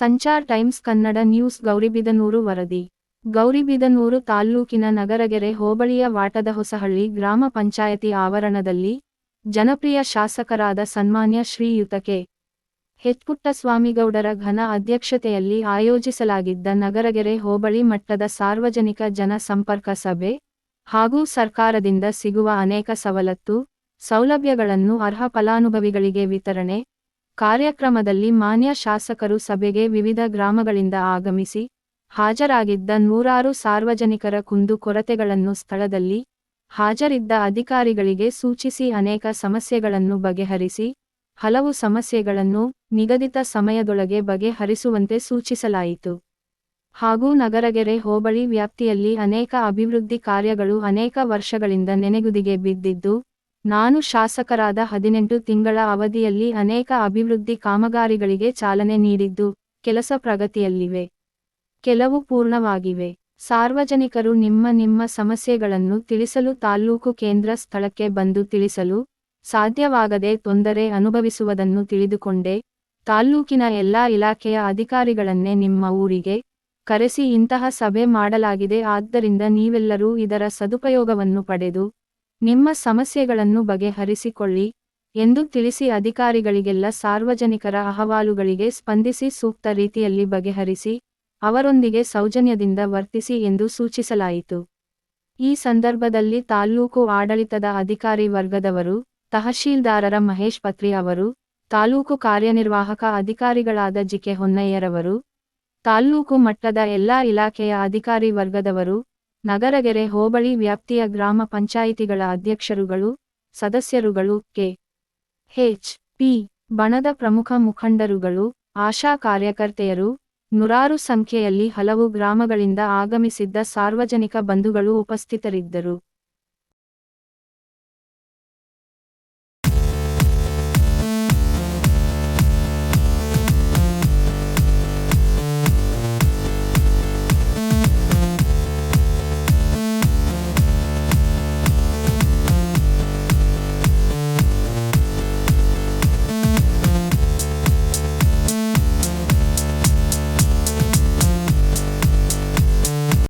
Sanchar Times Kannada news Gauribidanur ವರದಿ. ಗೌರಿಬಿದನೂರು ತಾಲ್ಲೂಕಿನ ನಗರಗೆರೆ ಹೋಬಳಿಯ ವಾಟದ ಹೊಸಹಳ್ಳಿ ಗ್ರಾಮ ಪಂಚಾಯತಿ ಆವರಣದಲ್ಲಿ ಜನಪ್ರಿಯ ಶಾಸಕರಾದ ಸನ್ಮಾನ್ಯ ಶ್ರೀಯುತ ಕೆ. ಹೆಚ್ಪುಟ್ಟಸ್ವಾಮಿಗೌಡರ ಘನ ಅಧ್ಯಕ್ಷತೆಯಲ್ಲಿ ಆಯೋಜಿಸಲಾಗಿದ್ದ ನಗರಗೆರೆ ಹೋಬಳಿ ಮಟ್ಟದ ಸಾರ್ವಜನಿಕ ಜನ ಸಂಪರ್ಕ ಸಭೆ ಹಾಗೂ ಸರ್ಕಾರದಿಂದ ಸಿಗುವ ಅನೇಕ ಸವಲತ್ತು, ಸೌಲಭ್ಯಗಳನ್ನು ಅರ್ಹ ಫಲಾನುಭವಿಗಳಿಗೆ ವಿತರಣೆ ಕಾರ್ಯಕ್ರಮದಲ್ಲಿ ಮಾನ್ಯ ಶಾಸಕರು ಸಭೆಗೆ ವಿವಿಧ ಗ್ರಾಮಗಳಿಂದ ಆಗಮಿಸಿ, ಹಾಜರಾಗಿದ್ದ ನೂರಾರು ಸಾರ್ವಜನಿಕರ ಕುಂದು ಕೊರತೆಗಳನ್ನು ಸ್ಥಳದಲ್ಲಿ ಹಾಜರಿದ್ದ ಅಧಿಕಾರಿಗಳಿಗೆ ಸೂಚಿಸಿ ಅನೇಕ ಸಮಸ್ಯೆಗಳನ್ನು ಬಗೆಹರಿಸಿ, ಹಲವು ಸಮಸ್ಯೆಗಳನ್ನು ನಿಗದಿತ ಸಮಯದೊಳಗೆ ಬಗೆಹರಿಸುವಂತೆ ಸೂಚಿಸಲಾಯಿತು. ಹಾಗೂ ನಗರಗೆರೆ ಹೋಬಳಿ ವ್ಯಾಪ್ತಿಯಲ್ಲಿ ಅನೇಕ ಅಭಿವೃದ್ಧಿ ಕಾರ್ಯಗಳು ಅನೇಕ ವರ್ಷಗಳಿಂದ ನೆನೆಗುದಿಗೆ ಬಿದ್ದಿದ್ದು ನಾನು ಶಾಸಕರಾದ ಹದಿನೆಂಟು ತಿಂಗಳ ಅವಧಿಯಲ್ಲಿ ಅನೇಕ ಅಭಿವೃದ್ಧಿ ಕಾಮಗಾರಿಗಳಿಗೆ ಚಾಲನೆ ನೀಡಿದ್ದು, ಕೆಲಸ ಪ್ರಗತಿಯಲ್ಲಿವೆ. ಕೆಲವು ಪೂರ್ಣವಾಗಿವೆ. ಸಾರ್ವಜನಿಕರು ನಿಮ್ಮ ನಿಮ್ಮ ಸಮಸ್ಯೆಗಳನ್ನು ತಿಳಿಸಲು ತಾಲ್ಲೂಕು ಕೇಂದ್ರ ಸ್ಥಳಕ್ಕೆ ಬಂದು ತಿಳಿಸಲು ಸಾಧ್ಯವಾಗದೆ ತೊಂದರೆ ಅನುಭವಿಸುವುದನ್ನು ತಿಳಿದುಕೊಂಡೆ. ತಾಲ್ಲೂಕಿನ ಎಲ್ಲಾ ಇಲಾಖೆಯ ಅಧಿಕಾರಿಗಳನ್ನೇ ನಿಮ್ಮ ಊರಿಗೆ ಕರೆಸಿ ಇಂತಹ ಸಭೆ ಮಾಡಲಾಗಿದೆ. ಆದ್ದರಿಂದ ನೀವೆಲ್ಲರೂ ಇದರ ಸದುಪಯೋಗವನ್ನು ಪಡೆದು ನಿಮ್ಮ ಸಮಸ್ಯೆಗಳನ್ನು ಬಗೆಹರಿಸಿಕೊಳ್ಳಿ ಎಂದು ತಿಳಿಸಿ ಅಧಿಕಾರಿಗಳಿಗೆಲ್ಲ ಸಾರ್ವಜನಿಕರ ಅಹವಾಲುಗಳಿಗೆ ಸ್ಪಂದಿಸಿ ಸೂಕ್ತ ರೀತಿಯಲ್ಲಿ ಬಗೆಹರಿಸಿ ಅವರೊಂದಿಗೆ ಸೌಜನ್ಯದಿಂದ ವರ್ತಿಸಿ ಎಂದು ಸೂಚಿಸಲಾಯಿತು. ಈ ಸಂದರ್ಭದಲ್ಲಿ ತಾಲ್ಲೂಕು ಆಡಳಿತದ ಅಧಿಕಾರಿ ವರ್ಗದವರು, ತಹಶೀಲ್ದಾರರ ಮಹೇಶ್ ಪತ್ರಿ ಅವರು ತಾಲೂಕು ಕಾರ್ಯನಿರ್ವಾಹಕ ಅಧಿಕಾರಿಗಳಾದ ಜಿಕೆ ಹೊನ್ನಯ್ಯರವರು, ತಾಲ್ಲೂಕು ಮಟ್ಟದ ಎಲ್ಲಾ ಇಲಾಖೆಯ ಅಧಿಕಾರಿ ವರ್ಗದವರು ನಗರಗೆರೆ ಹೋಬಳಿ ವ್ಯಾಪ್ತಿಯ ಗ್ರಾಮ ಪಂಚಾಯಿತಿಗಳ ಅಧ್ಯಕ್ಷರುಗಳು, ಸದಸ್ಯರುಗಳು, ಕೆ. H P. ಬಣದ ಪ್ರಮುಖ ಮುಖಂಡರುಗಳು, ಆಶಾ ಕಾರ್ಯಕರ್ತೆಯರು, ನೂರಾರು ಸಂಖ್ಯೆಯಲ್ಲಿ ಹಲವು ಗ್ರಾಮಗಳಿಂದ ಆಗಮಿಸಿದ್ದ ಸಾರ್ವಜನಿಕ ಬಂಧುಗಳು ಉಪಸ್ಥಿತರಿದ್ದರು.